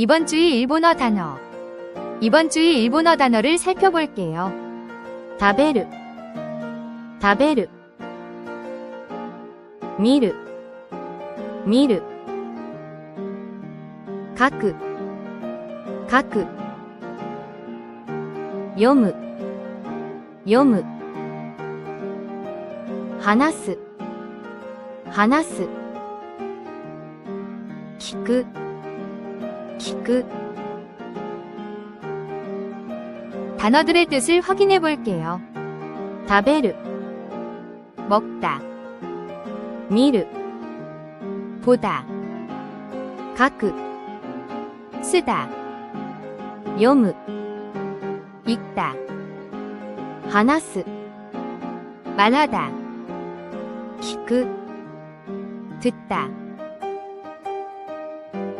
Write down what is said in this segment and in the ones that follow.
이번 주의 일본어 단어. 이번 주의 일본어 단어를 살펴볼게요. 다베르, 다베르, 미르, 미르, 가크, 가크, 요무, 요무, 하나스, 하나스, 키크. 시크 단어들의 뜻을 확인해 볼게요. 다베르 먹다 미르 보다 가크 쓰다 요무 읽다 하나스 말하다 키크 그, 듣다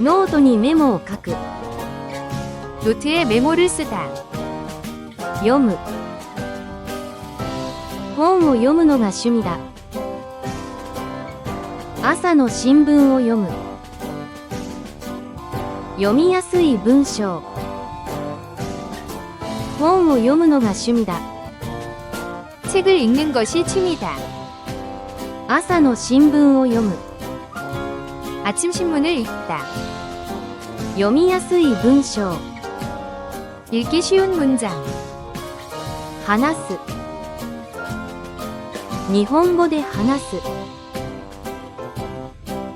ノートにメモを書く 노트에 메모를 쓰다, 読む本を読むのが趣味だ朝の新聞を読む読みやすい文章本を読むのが趣味だ 책을 읽는 것이 취미다, 朝の新聞を読む 아침 신문을 읽다, 読みやすい文章 읽기 쉬운 문장, 話す日本語で話す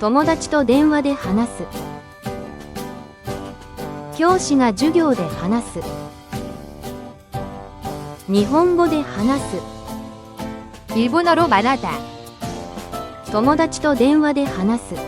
友達と電話で話す教師が授業で話す日本語で話す 일본어로 말하다, 友達と電話で話す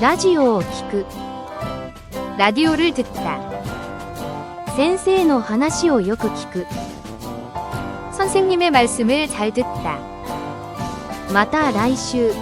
ラジオを聞く 라디오를 듣다, 先生の話をよく聞く 선생님의 말씀을 잘 듣다, また来週